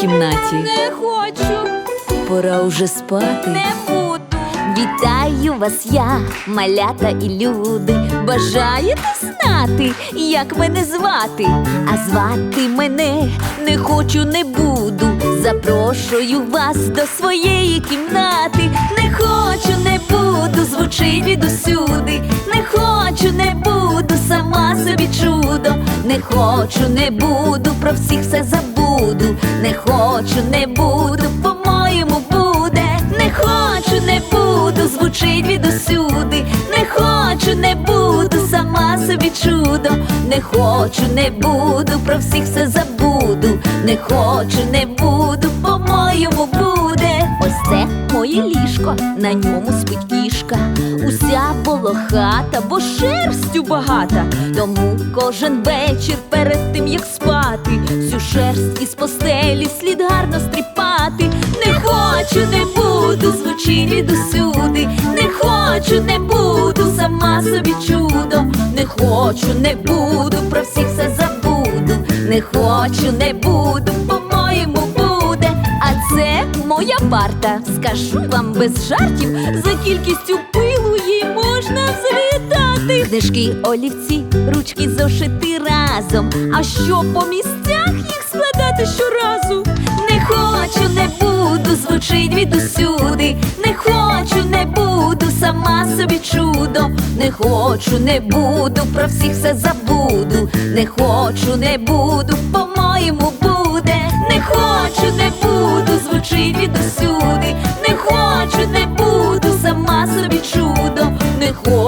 кімнаті. Не хочу, Пора уже спати. не буду. Вітаю вас, я, малята і люди. Бажаєте знати, як мене звати? А звати мене Не хочу, не буду. Запрошую вас до своєї кімнати. Не хочу, не буду, звучить від усюди. Не хочу, не буду, сама собі чудо. Не хочу, не буду, про всіх все забуду. Не хочу, не буду, по-моєму буде. Не хочу, не буду, звучить від усюди. Не хочу, не буду, сама собі чудо. Не хочу, не буду, про всіх все забуду. Не хочу, не буду, по-моєму буде. ось це моє ліжко. На ньому спить кішка, уся волохата, бо шерстю багата. Тому кожен вечір перед тим як спати, всю шерсть із постелі слід гарно стріпати. Не хочу, не буду, звучить від. Не хочу, не буду, сама собі чудо. Не хочу, не буду, про всіх все забуду. Не хочу, не буду, моя парта. Скажу вам без жартів, за кількістю пилу їй можна завітати. Книжки, олівці, ручки зошити разом. А що по місцях їх складати щоразу? Не хочу, не буду, звучить від усюди. Не хочу, не буду, сама собі чудо. Не хочу, не буду, про всіх все забуду. Не хочу, не буду, по-моєму буде.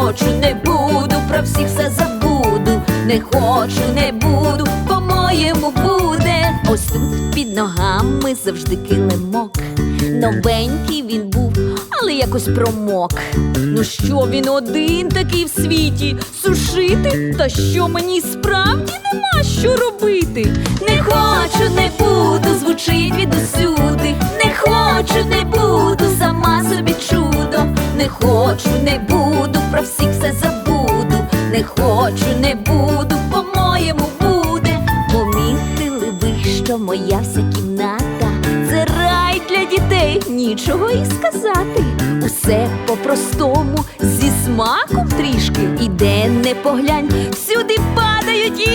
Хочу, не буду, про всіх все забуду. Не хочу, не буду, по-моєму буде. Ось тут під ногами завжди килимок. Новенький він був, але якось промок. Ну що він один такий в світі? Сушити? Та що мені справді нема що робити? Не хочу, не буду, звучить від усюди. Не хочу, не буду, сама собі чудо. Не хочу, не буду, про всіх все забуду. Не хочу, не буду, по-моєму буде. Помітили ви, що моя вся кімната це рай для дітей, нічого і сказати. Усе по-простому, зі смаком трішки. І де не поглянь, всюди падають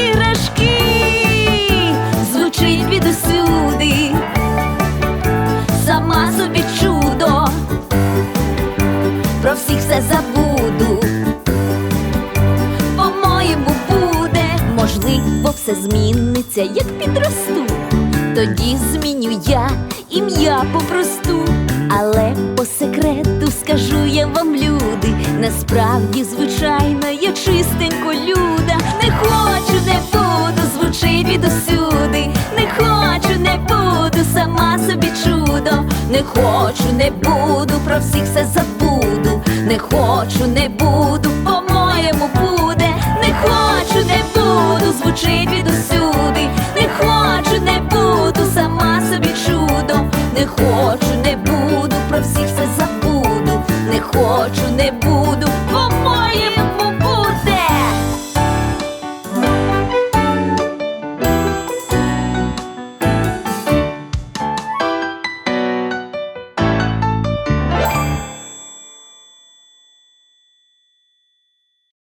все зміниться, як підросту. Тоді зміню я ім'я попросту, але по секрету скажу я вам, люди. Насправді, звичайно, я чистенько люда. Не хочу, не буду, звучить від усюди. Не хочу, не буду, сама собі чудо. Не хочу, не буду, про всіх все забуду. Не хочу, не буду,